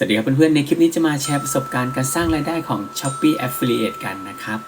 สวัสดีครับเพื่อนๆ ในคลิปนี้จะมาแชร์ประสบการณ์การสร้างรายได้ของ Shopee Affiliate กันนะครับ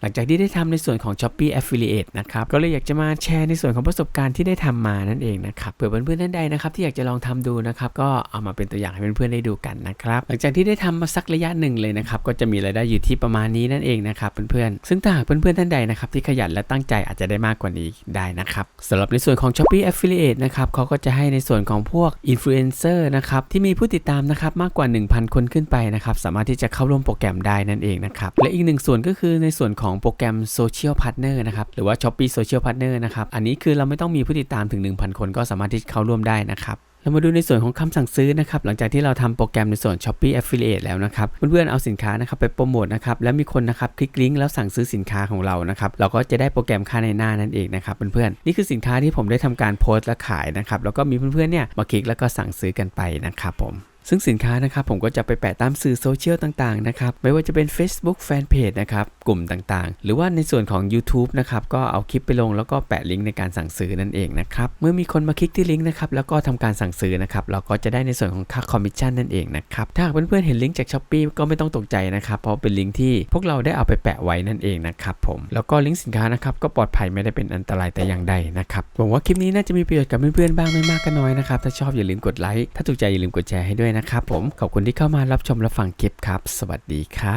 หลังจากที่ได้ทำในส่วนของ Shopee Affiliate นะครับ ก็เลยอยากจะมาแชร์ในส่วนของประสบการณ์ที่ได้ทำมานั่นเองนะครับ เผื่อเพื่อนๆท่านใดนะครับที่อยากจะลองทำดูนะครับก็เอามาเป็นตัวอย่างให้เพื่อนๆได้ดูกันนะครับหลังจากที่ได้ทำมาสักระยะหนึ่งเลยนะครับก็จะมีรายได้อยู่ที่ประมาณนี้นั่นเองนะครับเพื่อนๆซึ่งถ้าหากเพื่อนๆท่านใดนะครับที่ขยันและตั้งใจอาจจะได้มากกว่านี้ได้นะครับสำหรับในส่วนของ Shopee Affiliate นะครับเขาก็จะให้ในส่วนของพวก Influencer นะครับที่มีผู้ติดตามนะครับมากกว่า 1,000 คนขึ้นไปนะครับสามารถที่จะเข้าร่วมโปรแกรมได้นั่นเองนะครับและอีกหนึ่งส่วนก็คือในส่วนของโปรแกรม Social Partner นะครับ หรือว่า Shopee Social Partner นะครับ อันนี้คือเราไม่ต้องมีผู้ติดตามถึง 1,000 คนก็สามารถที่เข้าร่วมได้นะครับเรามาดูในส่วนของคำสั่งซื้อนะครับ หลังจากที่เราทำโปรแกรมในส่วน Shopee Affiliate แล้วนะครับ เพื่อนๆเอาสินค้านะครับไปโปรโมทนะครับ แล้วมีคนนะครับคลิกลิงก์แล้วสั่งซื้อสินค้าของเรานะครับ เราก็จะได้โปรแกรมค่าในหน้านั่นเองนะครับเพื่อนๆ นี่คือสินค้าที่ผมได้ทำการโพสต์และขายนะครับ แล้วก็มีเพื่อนๆเนี่ยมาคลิกแล้วก็สั่งซื้อกันไปนะครับผมซึ่งสินค้านะครับผมก็จะไปแปะตามสื่อโซเชียลต่างๆนะครับ ไม่ว่าจะเป็น Facebook Fanpage นะครับ กลุ่มต่างๆ หรือว่าในส่วนของ YouTube นะครับก็เอาคลิปไปลงแล้วก็แปะลิงก์ในการสั่งซื้อนั่นเองนะครับเมื่อมีคนมาคลิกที่ลิงก์นะครับแล้วก็ทำการสั่งซื้อนะครับเราก็จะได้ในส่วนของค่าคอมมิชชั่นนั่นเองนะครับถ้าหากเพื่อนๆเห็นลิงก์จาก s h อ p e e ก็ไม่ต้องตกใจนะครับเพราะเป็นลิงก์ที่พวกเราได้เอาไปแปะไว้นั่นเองนะครับผมแล้วก็ลิงก์สินค้านะครับก็ปลอดภัยไม่ได้เป็นอันตรายแต่อย่างใดนะครับหวังว่าคลิปนี้น่าจะมีประโยชน์กับเพื่อนๆบ้างไม่มากก็น้อยนะครับถ้าชอบอย่าลืมกดไลค์ถ้าถูกใจอย่าลืมกดแชร์ให้ด้วยนะครับผมขอบคุณที่เข้ามารับชมและฟังคลิปครับ สวัสดีครับ